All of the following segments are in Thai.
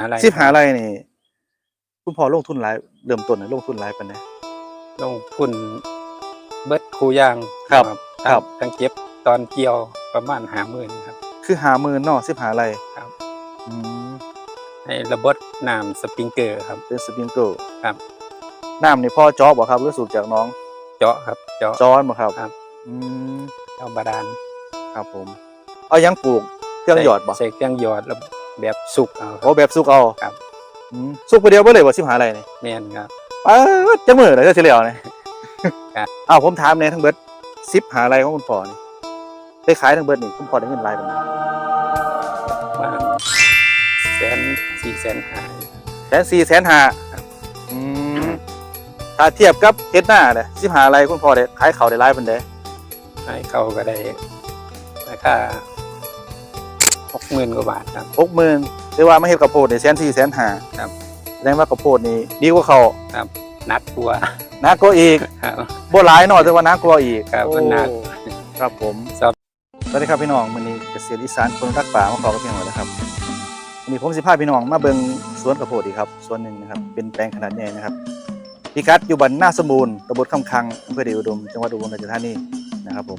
อะไรสิบหาไรนี่ คุณพ่อลงทุนหลายเริ่มต้นน่ะลงทุนหลายปานใด ลงทุนเบิดคูยางครับครับตั้งเก็บตอนเกี่ยวประมาณหาหมื่นครับ คือหาหมื่นเนาะสิบหาไรครับ อืมให้ระบบน้ำสปริงเกอร์ครับ เป็นสปริงเกิลครับ น้ำนี่พ่อจอบบ่ครับหรือสูบจากน้องเจาะครับ เจาะจอนบ่ครับครับ อืมเจาะบาดาลครับผม เอายังปลูกเครื่องหยอดบ่ใส่เครื่องหยอดแล้ว แบบสุกเอาคโอ้รับแบบสุกเอาครับ อืมสุกไปเดียวบ่เลยบ่สิบหาไรนี่แม่นครับป้าดจะมือเลยก็สิเหลียวนี่ ครับ อ้าวผมถามเนี่ยทั้งเบิดสิบหาไรของคุณพ่อนี่ไปขายทั้งเบิดนี่คุณพ่อได้เงินรายปานใดประมาณแสนสี่แสนหายแสนสี่แสนห้าครับอืมถ้าเทียบกับเฮ็ดหน้าเนี่ยสิบหาไรคุณพ่อได้ขายเขาวได้รายปานใดให้เขาก็ได้ราคา หกหมื่นกว่าบาทครับ หกหมื่นหรือว่าไม่เฮ็ดกระโพดเนี่ยแสนสี่แสนห้าครับ แสดงว่ากระโพดนี่ดีกว่าเขานัดกลัวหนักกว่าอีกครับ บ่หลายเนาะแต่ว่าหนักกว่าอีกครับโอ้มันหนักครับผมครับ สวัสดีครับพี่น้องมื้อนี้เกษตรอีสานคนรักป่ามาขอกับพี่น้องนะครับวันนี้ผมสิพาพี่น้องมาเบิ่งสวนกระโพดอีกครับสวนหนึ่งนะครับเป็นแปลงขนาดใหญ่นะครับพิกัดอยู่บ้านนาสมบูรณ์ตำบลคำคังอำเภอเดชอุดมจังหวัดอุบลราชธานีนะครับผม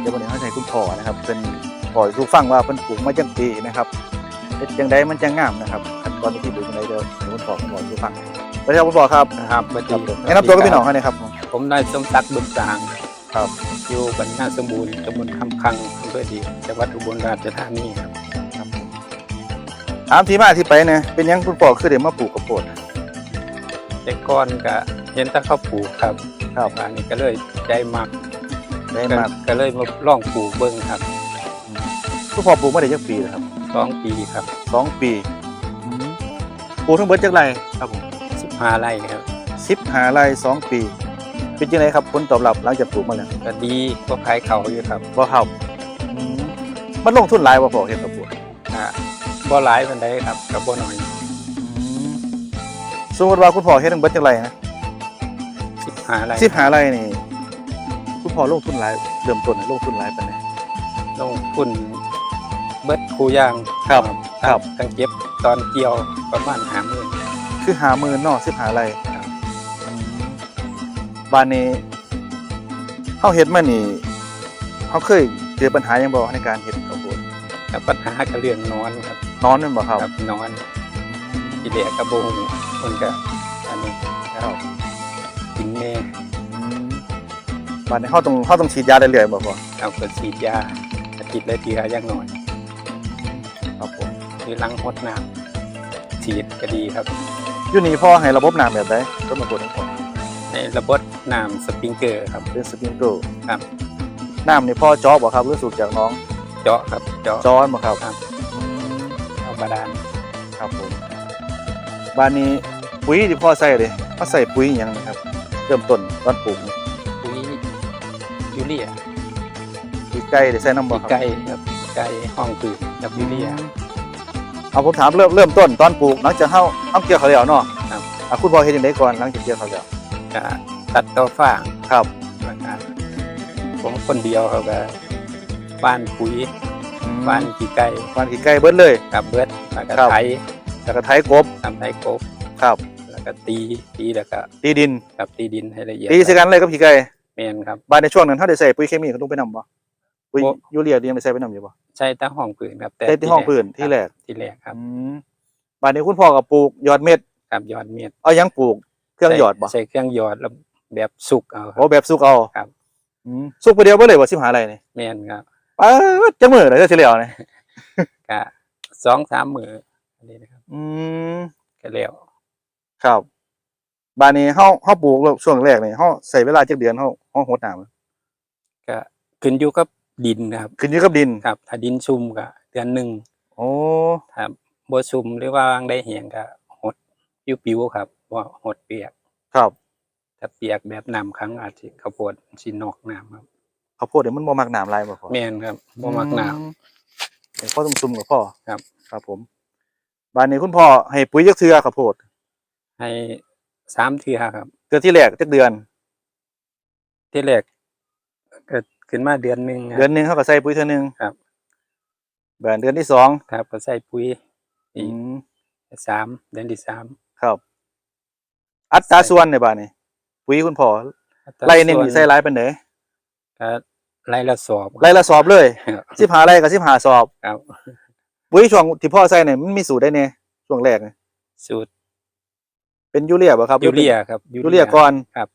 เดี๋ยววันนี้เขาจะให้คุณพ่อนะครับเป็น ปล่อยสู่ฟังว่าเพิ่นปลูกมาจังปีนะครับเฮ็ดจังไดมันจังงามนะครับขั้นตอนที่ปลูกจังไดเดี๋ยวให้คุณพ่อปล่อยสู่ฟังสวัสดีครับคุณพ่อครับครับสวัสคดีรับผมแนะนำตัวกับพี่น้องเขาหน่อยครับ ผมนายสมศักดิ์บุญสางครับอยู่บรรณาสมบูรณ์ตำบลคำคังอำเภอดีจังหวัดอุบลราชธานีครับครับผมถามที่มาที่ไปเนี่ยเป็นหยังคุณพ่อคือเดี๋ยวมาปลูกกระโพดแต่ก่อนก็เห็นแตะเขาปลูกครับครับอันนี้ก็เลยใจมักได้ก็มาก็เลยมาลองปลูกเบิ้งครับ คุณพ่อปลูกมาได้จักปีแล้วครับสองปีครับสองปีปลูกทั้งเบิดจักไรครับผมสิบห้าไร่ครับสิบหาไรสองปี เป็นยังไงครับผลตอบรับหลังจากปลูกมาแล้วก็ดีก็ขายเขาอยู่ครับบ่ครับอืมมันลงทุนหลายบ่พอเห็นกระโพดอ่าบ่หลายปันไดครับกับบ่น้อยสมมติว่าคุณพ่อเฮ็ดทั้งเบิดจักไรนะสิบห้าไร่สิบหาไรนี่คุณพ่อลงทุนหลายเริ่มต้นลงทุนหลายปานใดลงทุน เบิดคูยางครับครับตั้งเก็บตอนเกี่ยวประมาณหาหมื่นคือหาหมื่นเนาะสิบหาไรครับบ้านนี้เฮาเฮ็ดมานี่เฮาเคยเจอปัญหาหยังบ่ในการเฮ็ดข้าวโพดกับปัญหากับเรื่องนอนครับนอนแม่นบ่ครับ กับนอนทีเดียกระบงคนกับอันนี้ครับกินแม่อืมบ้านนี้เฮาต้องเฮาต้องฉีดยาเรื่อยๆบ่พ่อเอาเกิดฉีดยาอาทิตย์ละทีละอย่างหน่อยครับผม คือล้างหดน้ำฉีดก็ดีครับ อยู่นี่พ่อให้ระบบน้ำแบบใดต้นมะกรูดของพ่อในระบบน้ำสปริงเกอร์ครับเป็นสปริงเกิลครับน้ำนี่พ่อจอบบ่ครับหรือสูบจากน้องเจาะครับเจาะจอนบ่ครับครับอืมเอาบาดาลครับผมบ้านนี้ปุ๋ยที่พ่อใส่เด้พ่อใส่ปุ๋ยหยังนะครับ เริ่มต้นตอนปลูกนี่ปุ๋ยยูเรียปุ๋ยไก่ได้ใส่น้ำบ่ปีครับไก่ครับปีไก่ห้องปืนกับยูเรีย เอาผมถามเริ่มเริ่มต้นตอนปลูกหลังจากเฮาเฮาเกี่ยวข้าวแล้วเนาะครับ อะคุณพ่อเฮ็ดจังไดก่อนหลังจากเกี่ยวข้าวแล้วก็ตัดต่อฟางครับแล้วก็ผมคนเดียวเขาก็บ้านปุ๋ยอืมบ้านกี่ไก่บ้านขี้ไก่เบิดเลย กับเบิดแล้วก็ครับ ไถแล้วก็ไถกบทำไถกบครับแล้วก็ตีตีแล้วก็ตีดินกับตีดินให้ละเอียดตีใส่กันเลยกับขี้ไก่แมนครับบ้านในช่วงนั้นเฮาได้ใส่ปุ๋ยเคมีเขาลงไปนำบ่ ปุ๋ยโอ้ยูเรียนี่ยังได้ใส่ไปนำอยู่บ่ใช้ตั้งห้องปืนครับใช้ที่ห้องพื้นที่แรกที่แรกครับอืมบ้านนี้คุณพ่อก็ปลูกยอดเม็ดกับยอดเมียดเอายังปลูกเครื่องหยอดบ่ใช้เครื่องหยอดแล้วแบบสุกเอาคโอ้รับ แบบสุกเอาครับ อืมสุกไปเดียวบ่เลยบ่สิบหาอะไรนี่แมนครับป้าดจังมื้อเลยสิแล้วนี่ก็สองสามมืออันนี้นะครับอืมก็แล้วครับบ้านนี้เฮาเฮาปลูกช่วงแรกนี่เฮาใช้เวลาจักเดือนเฮาเฮาหดน้ำก็ขึ้นอยู่กับ ดินนะครับขึ้นอยู่กับดินครับถ้าดินชุ่มก็เดือนหนึ่งโอ้ครับบ่ชุ่มหรือว่าวางได้แห้งก็หดปิวๆครับว่าหดเปียกครับถ้าเปียกแบบน้ำครั้งอาจสิข้าวโพดสินอกน้ำครับข้าวโพดนี่มันบ่มักน้ำหลายบ่พ่อแม่นครับบ่มักน้อืเดี๋ยวพ่อต้องซุ่มกับพ่อครับ ครับผมบ้านนี้คุณพ่อให้ปุ๋ยจักเทื่อข้าวโพดำให้สามเทื่อครับเทื่อที่แรกจักเดือน ที่แรกก็ ขึ้นมาเดือนหนึงครับ เดือนหนึงเฮาก็ใส่ปุ๋ยเทื่อหนึงครับ แบบเดือนที่สองครับ ก็ใส่ปุ๋ยอือีกมสามเดือนที่สามครับ อัตราส่วนในบ้านนี่ปุ๋ยคุณพ่อไล่หนึ่งนี่ใส่หลายเป็นไหนก็ไล่ละสอบไล่ละสอบเลยครับสิบหาไร่กับสิบหาสอบครับปุ๋ยช่วงที่พ่อใส่เนี่ยมันมีสูตรได้เนี่ยช่วงแรกเนี่ยสูตร เป็นยูเรียบ่ครับยูเรียครับยูเรียก่อนครับ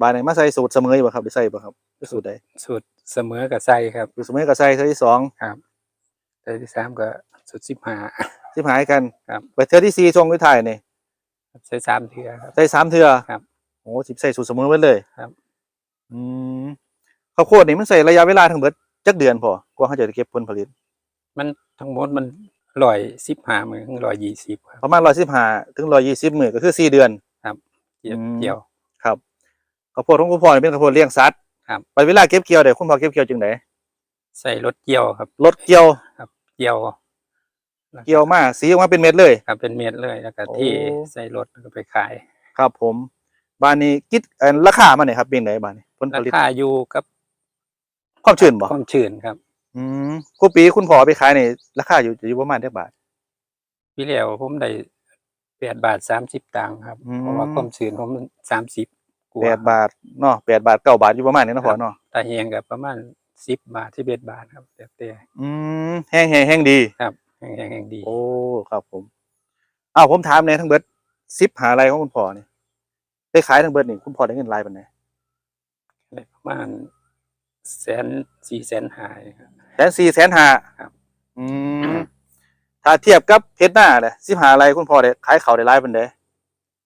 บานไหนมาใส่สูตรเสมออยู่บ่ครับหรือใส่บ่ครับหรือสูตรใดสูตรเสมอกับไส้ครับสูตรเสมอกับใส่ใส่ที่สองครับเดือนที่สามก็สูตรสิบห้าสิบหายกันครับไปเทือที่สี่ช่วงที่ถ่ายนี่ใส่สามเทือครับใส่สามเทือครับโอ้สิบใส่สูตรเสมอไว้เลยครับ อืมข้าวโพดนี่มันใส่ระยะเวลาทั้งเบิดจักเดือนพอกว่าเขาจะได้เก็บผลผลิต มันทั้งหมดมันลอยสิบห้ามือลอยยี่สิบครับประมาณร้อยสิบห้าถึงร้อยยี่สิบมื้อก็คือสี่เดือนเกี่ยวอืมเกี่ยวครับ ข้าวโพดของคุณพ่อนี่เป็นข้าวโพดเลี้ยงสัตว์ครับ ไปเวลาเก็บเกี่ยวเดี๋ยวคุณพ่อเก็บเกี่ยวจึงไหนใส่รถเกี่ยวครับรถเกี่ยวเกี่ยวเกี่ยวมาสีออกมาเป็นเม็ดเลยครับเป็นเม็ดเลยแล้วก็โอ้ที่ใส่รถแล้วก็ไปขาย ครับผมบ้านนี้คิดเอ่อราคามันเนี่ยครับเป็นไหนบ้านนี้ผลผราลิตคาอยู่กับความชื้นบ่ความชื้นครับ อืมครูปีคุณพ่อเอาไปขายนี่ราคาอยู่อยู่ประมาณเท่าบาทพี่เหลียวผมได้แปดบาทสามสิบตังค์ครับอืมเพราะว่าความชื้นผมสามสิบกว่า แปดบาทเนาะแปดบาทเก้าบาทอยู่ประมาณนี้เนาะพ่อเนาะตาเฮียงกับประมาณสิบบาทที่เบ็ดบาทครับแต่แต่อืมแห้งแห้งแห้งดีครับแห่งแห่งแห่งดี โอ้ครับผมอ้าวผมถามเลยทั้งเบิดซิปหาอะไรของคุณพ่อนี่ได้ขายทั้งเบิดนี่คุณพ่อได้เงินรายปานไหนได้ประมาณแสนสี่แสนหายครับแสนสี่แสนห้าครับ อืมถ้าเทียบกับเพชรหน้าเนี่ยซิปหาอะไรคุณพ่อได้ขายเขาได้รายปานใด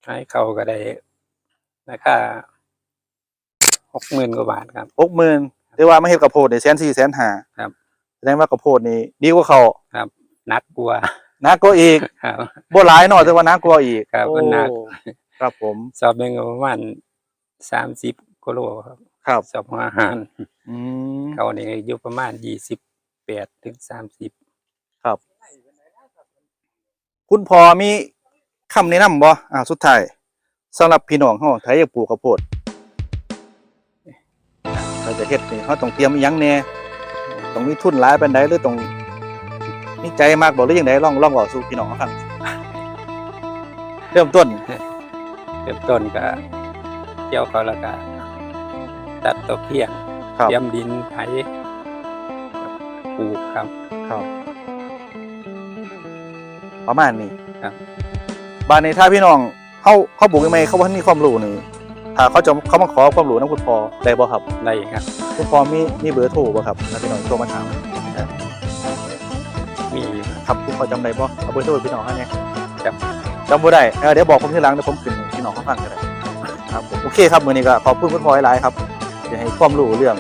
ขายเขาก็ได้ ราคาหกหมื่นกว่าบาทครับ หกหมื่นแต่ว่าไม่เห็นกระโพดเนี่ยแสนสี่แสนห้าครับ แสดงว่ากระโพดนี่ดีกว่าเขาครับนักกลัวานักกว่าอีกครับ บ่หลายเนาะแต่ว่านักกว่าอีกครับโอ้มันหนักครับผม สอบหนึ่งก็ประมาณสามสิบกิโลครับ ครับ สอบหัวอาหาร อืม เขานี่อยู่ประมาณยี่สิบแปดถึงสามสิบคุณพ่อมีคำแนะนำบ่อ่าสุดท้าย สำหรับพี่น้องเฮาถ้าอยากปลูกข้าวโพดเราจะเฮ็ดนี่เฮาต้องเตรียมอิหยังแหน่ต้องมีทุนหลายปานใดหรือต้องมีใจมากบ่หรือจังไดลองลองเว้าสู่พี่น้องเขาฟังเริ่มต้นเริ่มต้นก็เกี่ยวเขาแล้วก็ตัดตัวเพียงครับ เตรียมดินไถปลูกครับครับประมาณนี้ครับบ้านนี้ถ้าพี่น้อง เขาเขาปลูกยังไงเขาบ่ทันมีความรู้นี่ถ้าเขาจะเขามาขอความรู้นำคุณพ่อได้บ่ครับได้ครับคุณพ่อมีมีเบอร์โทรบ่ครับถ้าพี่น้องโทรมาถามมีครับคุณพ่อจำได้บ่เอาเบอร์โทรให้พี่น้องให้เนี่ยครับจำบ่ได้เออเดี๋ยวบอกผมทีหลังเดี๋ยวผมขึ้นให้พี่น้องเขาฟังก็ได้ครับผมโอเคครับมื้อนี้ก็ขอบคุณคุณพ่อหลายๆครับที่ให้ความรู้เรื่อง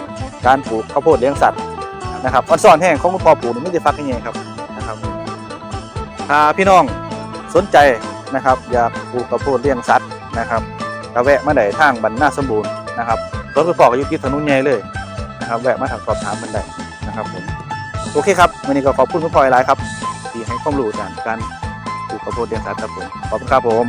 การปลูกข้าวโพดเลี้ยงสัตว์นะครับอันสอนแห้งของคุณพ่อปลูกนี่ไม่ได้ฟักยังไงครับนะครับถ้าพี่น้องสนใจ นะครับ อยากปลูกข้าวโพดเลี้ยงสัตว์นะครับก็แวะมาได้ทางบรรณาสมบูรณ์นะครับรถคุณพ่อกอยู่ที่ถนนใหญ่เลยนะครับ แวะมาถามสอบถามมันได้นะครับผมโอเคครับวันนี้ก็ขอบคุณคุณพลอยหลายครับที่ให้ความรู้ด้านการปลูกข้าวโพดเลี้ยงสัตว์ครับผมขอบคุณครับผม